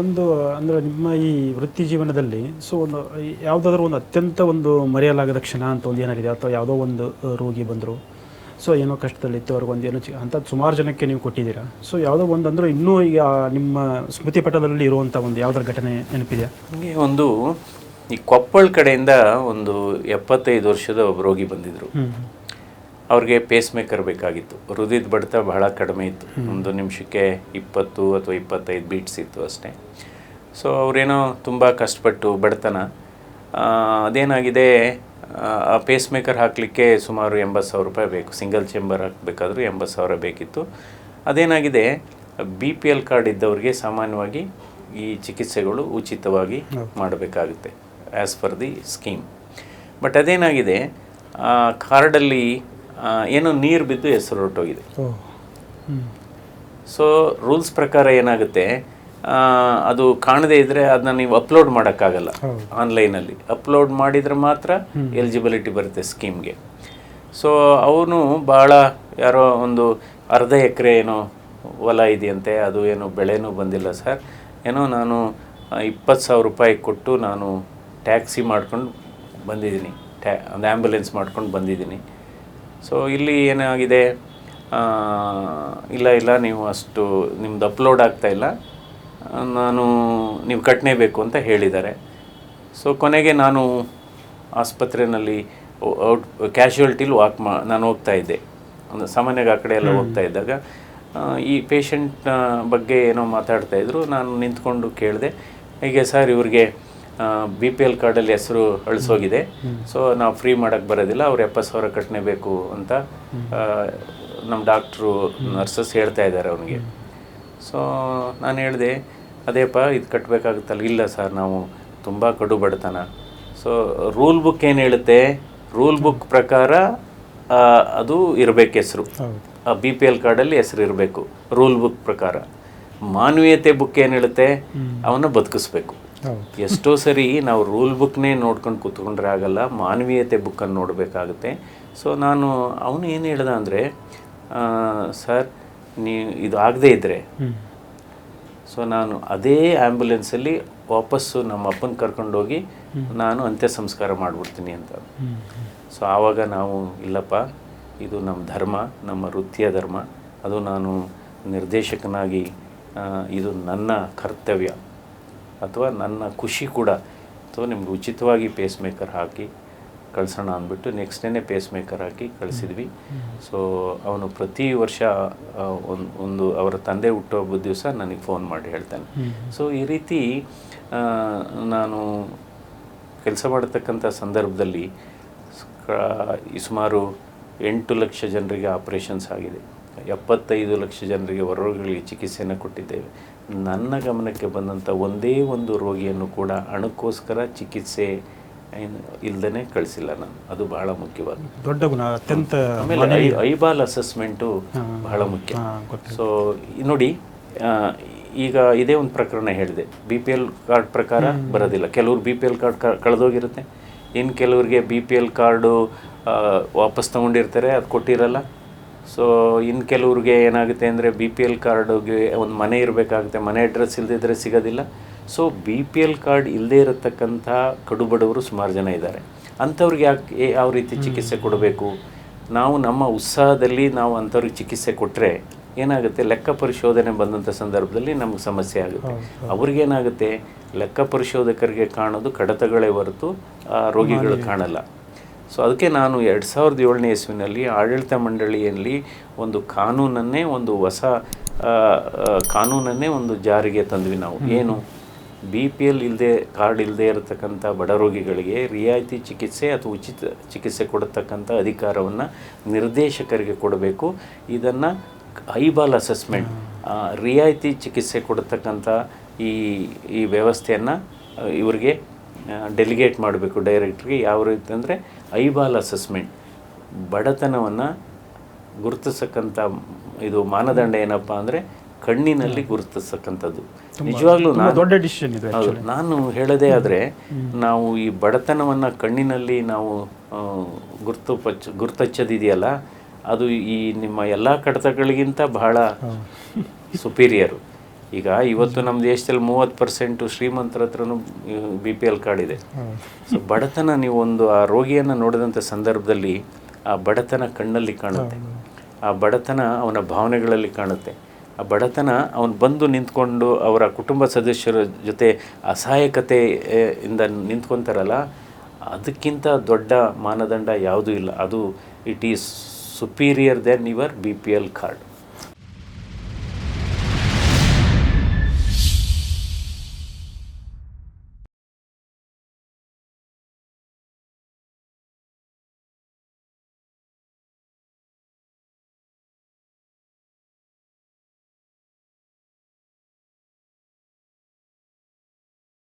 ಒಂದು ಅಂದರೆ ನಿಮ್ಮ ಈ ವೃತ್ತಿ ಜೀವನದಲ್ಲಿ ಸೊ ಒಂದು ಯಾವುದಾದ್ರೂ ಒಂದು ಅತ್ಯಂತ ಒಂದು ಮರೆಯಲಾಗದ ಕ್ಷಣ ಅಂತ ಒಂದು ಏನಾಗಿದೆ ಅಥವಾ ಯಾವುದೋ ಒಂದು ರೋಗಿ ಬಂದರು. ಸೊ ಏನೋ ಕಷ್ಟದಲ್ಲಿತ್ತು ಅವ್ರಿಗೆ ಒಂದು ಏನೋ ಚಿ ಅಂತ ಸುಮಾರು ಜನಕ್ಕೆ ನೀವು ಕೊಟ್ಟಿದ್ದೀರಾ? ಸೊ ಯಾವುದೋ ಒಂದು ಅಂದರೆ ಇನ್ನೂ ಈಗ ನಿಮ್ಮ ಸ್ಮೃತಿ ಪಟದಲ್ಲಿ ಇರುವಂಥ ಒಂದು ಯಾವುದರ ಘಟನೆ ನೆನಪಿದೆ ಹಂಗೆ ಒಂದು ಈ ಕೊಪ್ಪಳ ಕಡೆಯಿಂದ ಒಂದು ಎಪ್ಪತ್ತೈದು ವರ್ಷದ ಒಬ್ಬ ರೋಗಿ ಬಂದಿದ್ರು. ಹ್ಞೂ ಅವ್ರಿಗೆ ಪೇಸ್ ಮೇಕರ್ ಬೇಕಾಗಿತ್ತು. ಹೃದಯದ ಬಡಿತ ಬಹಳ ಕಡಿಮೆ ಇತ್ತು. ಒಂದು ನಿಮಿಷಕ್ಕೆ ಇಪ್ಪತ್ತು ಅಥವಾ ಇಪ್ಪತ್ತೈದು ಬೀಟ್ಸ್ ಇತ್ತು ಅಷ್ಟೇ. ಸೊ ಅವರೇನೋ ತುಂಬ ಕಷ್ಟಪಟ್ಟು ಬಡತನ. ಅದೇನಾಗಿದೆ? ಆ, ಪೇಸ್ ಮೇಕರ್ ಹಾಕಲಿಕ್ಕೆ ಸುಮಾರು ಎಂಬತ್ತು ಸಾವಿರ ರೂಪಾಯಿ ಬೇಕು. ಸಿಂಗಲ್ ಚೇಂಬರ್ ಹಾಕಬೇಕಾದ್ರೂ ಎಂಬತ್ತು ಸಾವಿರ ಬೇಕಿತ್ತು. ಅದೇನಾಗಿದೆ? ಬಿ ಪಿ ಎಲ್ ಕಾರ್ಡ್ ಇದ್ದವ್ರಿಗೆ ಸಾಮಾನ್ಯವಾಗಿ ಈ ಚಿಕಿತ್ಸೆಗಳು ಉಚಿತವಾಗಿ ಮಾಡಬೇಕಾಗುತ್ತೆ as per the scheme but ಅದೇನಾಗಿದೆ? ಆ ಕಾರ್ಡಲ್ಲಿ ಏನೋ ನೀರು ಬಿದ್ದು ಹೆಸರು ಹೊರಟೋಗಿದೆ. ಸೊ ರೂಲ್ಸ್ ಪ್ರಕಾರ ಏನಾಗುತ್ತೆ ಅದು ಕಾಣದೇ ಇದ್ದರೆ ಅದನ್ನ ನೀವು ಅಪ್ಲೋಡ್ ಮಾಡೋಕ್ಕಾಗಲ್ಲ. ಆನ್ಲೈನಲ್ಲಿ ಅಪ್ಲೋಡ್ ಮಾಡಿದರೆ ಮಾತ್ರ ಎಲಿಜಿಬಿಲಿಟಿ ಬರುತ್ತೆ ಸ್ಕೀಮ್ಗೆ ಸೊ ಅವನು ಭಾಳ ಯಾರೋ ಒಂದು ಅರ್ಧ ಎಕರೆ ಏನೋ ಹೊಲ ಇದೆಯಂತೆ ಅದು ಏನೋ ಬೆಳೆನೂ ಬಂದಿಲ್ಲ ಸರ್. ಏನೋ ನಾನು ಇಪ್ಪತ್ತು ಸಾವಿರ ರೂಪಾಯಿ ಕೊಟ್ಟು ನಾನು ಟ್ಯಾಕ್ಸಿ ಮಾಡ್ಕೊಂಡು ಬಂದಿದ್ದೀನಿ. ಟ್ಯಾ ಒಂದು ಆ್ಯಂಬುಲೆನ್ಸ್ ಮಾಡ್ಕೊಂಡು ಬಂದಿದ್ದೀನಿ. ಸೊ ಇಲ್ಲಿ ಏನಾಗಿದೆ? ಇಲ್ಲ ಇಲ್ಲ ನೀವು ಅಷ್ಟು ನಿಮ್ಮದು ಅಪ್ಲೋಡ್ ಆಗ್ತಾ ಇಲ್ಲ. ನಾನು ನೀವು ಕಟ್ಟಲೇಬೇಕು ಅಂತ ಹೇಳಿದ್ದಾರೆ. ಸೊ ಕೊನೆಗೆ ನಾನು ಆಸ್ಪತ್ರೆಯಲ್ಲಿ ಔಟ್ ಕ್ಯಾಶುಯಲ್ಟಿಲಿ ವಾಕ್ ಮಾ ನಾನು ಹೋಗ್ತಾ ಇದ್ದೆ. ಒಂದು ಸಾಮಾನ್ಯವಾಗಿ ಆ ಕಡೆ ಎಲ್ಲ ಹೋಗ್ತಾ ಇದ್ದಾಗ ಈ ಪೇಷಂಟ್ನ ಬಗ್ಗೆ ಏನೋ ಮಾತಾಡ್ತಾ ಇದ್ರು. ನಾನು ನಿಂತ್ಕೊಂಡು ಕೇಳಿದೆ. ಹೀಗೆ ಸರ್ ಇವ್ರಿಗೆ ಬಿ ಪಿ ಎಲ್ ಕಾರ್ಡಲ್ಲಿ ಹೆಸರು ಅಳಿಸೋಗಿದೆ. ಸೊ ನಾವು ಫ್ರೀ ಮಾಡೋಕ್ಕೆ ಬರೋದಿಲ್ಲ ಅವ್ರು ಎಪ್ಪತ್ತು ಸಾವಿರ ಕಟ್ಟಲೇಬೇಕು ಅಂತ ನಮ್ಮ ಡಾಕ್ಟ್ರು ನರ್ಸಸ್ ಹೇಳ್ತಾ ಇದ್ದಾರೆ ಅವನಿಗೆ. ಸೊ ನಾನು ಹೇಳಿದೆ ಅದೇಪ್ಪ ಇದು ಕಟ್ಟಬೇಕಾಗುತ್ತಲ್ಲ ಇಲ್ಲ ಸರ್ ನಾವು ತುಂಬ ಕಡು ಬಡತನ. ಸೊ ರೂಲ್ ಬುಕ್ ಏನು ಹೇಳುತ್ತೆ? ರೂಲ್ ಬುಕ್ ಪ್ರಕಾರ ಅದು ಇರಬೇಕು ಹೆಸರು. ಆ ಬಿ ಪಿ ಎಲ್ ಕಾರ್ಡಲ್ಲಿ ಹೆಸರು ಇರಬೇಕು ರೂಲ್ ಬುಕ್ ಪ್ರಕಾರ. ಮಾನವೀಯತೆ ಬುಕ್ ಏನು ಹೇಳುತ್ತೆ? ಅವನ್ನ ಬದುಕಿಸ್ಬೇಕು. ಎಷ್ಟೋ ಸರಿ ನಾವು ರೂಲ್ ಬುಕ್ನೇ ನೋಡ್ಕೊಂಡು ಕೂತ್ಕೊಂಡ್ರೆ ಆಗಲ್ಲ ಮಾನವೀಯತೆ ಬುಕ್ಕನ್ನು ನೋಡಬೇಕಾಗುತ್ತೆ. ಸೊ ನಾನು ಅವನು ಏನು ಹೇಳ್ದ ಅಂದರೆ ಸರ್ ನೀ ಇದು ಆಗದೇ ಇದ್ದರೆ ಸೊ ನಾನು ಅದೇ ಆ್ಯಂಬುಲೆನ್ಸಲ್ಲಿ ವಾಪಸ್ಸು ನಮ್ಮ ಅಪ್ಪನ ಕರ್ಕೊಂಡೋಗಿ ನಾನು ಅಂತ್ಯ ಸಂಸ್ಕಾರ ಮಾಡಿಬಿಡ್ತೀನಿ ಅಂತ. ಸೊ ಆವಾಗ ನಾವು ಇಲ್ಲಪ್ಪ ಇದು ನಮ್ಮ ಧರ್ಮ ನಮ್ಮ ವೃತ್ತಿಯ ಧರ್ಮ. ಅದು ನಾನು ನಿರ್ದೇಶಕನಾಗಿ ಇದು ನನ್ನ ಕರ್ತವ್ಯ. ಅಥವಾ ನನ್ನ ಖುಷಿ ಕೂಡ ಅಥವಾ ನಿಮ್ಗೆ ಉಚಿತವಾಗಿ ಪೇಸ್ ಮೇಕರ್ ಹಾಕಿ ಕಳಿಸೋಣ ಅಂದ್ಬಿಟ್ಟು ನೆಕ್ಸ್ಟ್ ಡೇನೆ ಪೇಸ್ ಮೇಕರ್ ಹಾಕಿ ಕಳಿಸಿದ್ವಿ. ಸೊ ಅವನು ಪ್ರತಿ ವರ್ಷ ಒಂದು ಒಂದು ಅವರ ತಂದೆ ಹುಟ್ಟುಹಬ್ಬದ ದಿವಸ ನನಗೆ ಫೋನ್ ಮಾಡಿ ಹೇಳ್ತಾನೆ. ಸೊ ಈ ರೀತಿ ನಾನು ಕೆಲಸ ಮಾಡತಕ್ಕಂಥ ಸಂದರ್ಭದಲ್ಲಿ ಸುಮಾರು ಎಂಟು ಲಕ್ಷ ಜನರಿಗೆ ಆಪರೇಷನ್ಸ್ ಆಗಿದೆ. ಎಪ್ಪತ್ತೈದು ಲಕ್ಷ ಜನರಿಗೆ ಹೊರಗಳಿಗೆ ಚಿಕಿತ್ಸೆಯನ್ನು ಕೊಟ್ಟಿದ್ದೇವೆ. ನನ್ನ ಗಮನಕ್ಕೆ ಬಂದಂಥ ಒಂದೇ ಒಂದು ರೋಗಿಯನ್ನು ಕೂಡ ಹಣಕ್ಕೋಸ್ಕರ ಚಿಕಿತ್ಸೆ ಇಲ್ಲದೇ ಕಳಿಸಿಲ್ಲ ನಾನು. ಅದು ಬಹಳ ಮುಖ್ಯವಾದ ದೊಡ್ಡ ಗುಣ ಅತ್ಯಂತ ಆಮೇಲೆ ಐಬಾಲ್ ಅಸೆಸ್ಮೆಂಟು ಬಹಳ ಮುಖ್ಯ. ಸೊ ನೋಡಿ ಈಗ ಇದೇ ಒಂದು ಪ್ರಕರಣ ಹೇಳಿದೆ. ಬಿ ಪಿ ಎಲ್ ಕಾರ್ಡ್ ಪ್ರಕಾರ ಬರೋದಿಲ್ಲ. ಕೆಲವ್ರು ಬಿ ಪಿ ಎಲ್ ಕಾರ್ಡ್ ಕಳೆದೋಗಿರುತ್ತೆ. ಇನ್ನು ಕೆಲವ್ರಿಗೆ ಬಿ ಪಿ ಎಲ್ ಕಾರ್ಡು ವಾಪಸ್ ತೊಗೊಂಡಿರ್ತಾರೆ ಅದು ಕೊಟ್ಟಿರಲ್ಲ. ಸೊ ಇನ್ನು ಕೆಲವ್ರಿಗೆ ಏನಾಗುತ್ತೆ ಅಂದರೆ ಬಿ ಪಿ ಎಲ್ ಕಾರ್ಡ್ಗೆ ಒಂದು ಮನೆ ಇರಬೇಕಾಗುತ್ತೆ ಮನೆ ಅಡ್ರೆಸ್ ಇಲ್ಲದಿದ್ದರೆ ಸಿಗೋದಿಲ್ಲ. So B P L card ಇಲ್ಲದೇ ಇರತಕ್ಕಂಥ ಕಡು ಬಡವರು ಸುಮಾರು ಜನ ಇದ್ದಾರೆ. ಅಂಥವ್ರಿಗೆ ಯಾಕೆ ಯಾವ ರೀತಿ ಚಿಕಿತ್ಸೆ ಕೊಡಬೇಕು? ನಾವು ನಮ್ಮ ಉತ್ಸಾಹದಲ್ಲಿ ನಾವು ಅಂಥವ್ರಿಗೆ ಚಿಕಿತ್ಸೆ ಕೊಟ್ಟರೆ ಏನಾಗುತ್ತೆ? ಲೆಕ್ಕ ಪರಿಶೋಧನೆ ಬಂದಂಥ ಸಂದರ್ಭದಲ್ಲಿ ನಮಗೆ ಸಮಸ್ಯೆ ಆಗುತ್ತೆ. ಅವ್ರಿಗೇನಾಗುತ್ತೆ? ಲೆಕ್ಕ ಪರಿಶೋಧಕರಿಗೆ ಕಾಣೋದು ಕಡತಗಳೇ ಹೊರತು ರೋಗಿಗಳು ಕಾಣಲ್ಲ. ಸೊ ಅದಕ್ಕೆ ನಾನು ಎರಡು ಸಾವಿರದ ಏಳನೇ ಇಸ್ವಿನಲ್ಲಿ ಆಡಳಿತ ಮಂಡಳಿಯಲ್ಲಿ ಒಂದು ಕಾನೂನನ್ನೇ ಒಂದು ಹೊಸ ಕಾನೂನನ್ನೇ ಒಂದು ಜಾರಿಗೆ ತಂದ್ವಿ ನಾವು. ಏನು? ಬಿ ಪಿ ಎಲ್ ಇಲ್ಲದೆ ಕಾರ್ಡ್ ಇಲ್ಲದೆ ಇರತಕ್ಕಂಥ ಬಡ ರೋಗಿಗಳಿಗೆ ರಿಯಾಯಿತಿ ಚಿಕಿತ್ಸೆ ಅಥವಾ ಉಚಿತ ಚಿಕಿತ್ಸೆ ಕೊಡತಕ್ಕಂಥ ಅಧಿಕಾರವನ್ನು ನಿರ್ದೇಶಕರಿಗೆ ಕೊಡಬೇಕು. ಇದನ್ನು ಐಬಾಲ್ ಅಸೆಸ್ಮೆಂಟ್ ರಿಯಾಯಿತಿ ಚಿಕಿತ್ಸೆ ಕೊಡತಕ್ಕಂಥ ಈ ಈ ವ್ಯವಸ್ಥೆಯನ್ನು ಇವರಿಗೆ ಡೆಲಿಗೇಟ್ ಮಾಡಬೇಕು ಡೈರೆಕ್ಟ್ರಿಗೆ ಯಾವ ರೀತಿ ಅಂದರೆ ಐಬಾಲ್ ಅಸೆಸ್ಮೆಂಟ್ ಬಡತನವನ್ನು ಗುರುತಿಸಕ್ಕಂಥ ಇದು ಮಾನದಂಡ ಏನಪ್ಪ ಅಂದರೆ ಕಣ್ಣಿನಲ್ಲಿ ಗುರುತಿಸಕ್ಕಂಥದ್ದು. ನಿಜವಾಗ್ಲೂ ನಾನು ದೊಡ್ಡ ಡಿಸಿಷನ್ ಇದೆ ಹೌದು ನಾನು ಹೇಳೋದೇ ಆದರೆ ನಾವು ಈ ಬಡತನವನ್ನು ಕಣ್ಣಿನಲ್ಲಿ ನಾವು ಗುರುತು ಗುರ್ತು ಪಚ್ಚ ಗುರ್ತಚ್ಚದಿದೆಯಲ್ಲ ಅದು ಈ ನಿಮ್ಮ ಎಲ್ಲ ಕಡತಗಳಿಗಿಂತ ಬಹಳ ಸುಪೀರಿಯರು ಈಗ ಇವತ್ತು ನಮ್ಮ ದೇಶದಲ್ಲಿ ಮೂವತ್ತು ಪರ್ಸೆಂಟು ಶ್ರೀಮಂತರ ಹತ್ರನೂ ಬಿ ಪಿ ಎಲ್ ಕಾರ್ಡ್ ಇದೆ. ಸೊ ಬಡತನ ನೀವು ಒಂದು ಆ ರೋಗಿಯನ್ನು ನೋಡಿದಂಥ ಸಂದರ್ಭದಲ್ಲಿ ಆ ಬಡತನ ಕಣ್ಣಲ್ಲಿ ಕಾಣುತ್ತೆ. ಆ ಬಡತನ ಅವನ ಭಾವನೆಗಳಲ್ಲಿ ಕಾಣುತ್ತೆ. ಆ ಬಡತನ ಅವನು ಬಂದು ನಿಂತ್ಕೊಂಡು ಅವರ ಕುಟುಂಬ ಸದಸ್ಯರ ಜೊತೆ ಅಸಹಾಯಕತೆ ಆ, ಇಂದ ನಿಂತ್ಕೊತಾರಲ್ಲ ಅದಕ್ಕಿಂತ ದೊಡ್ಡ ಮಾನದಂಡ ಯಾವುದೂ ಇಲ್ಲ. ಅದು it is superior than your B P L card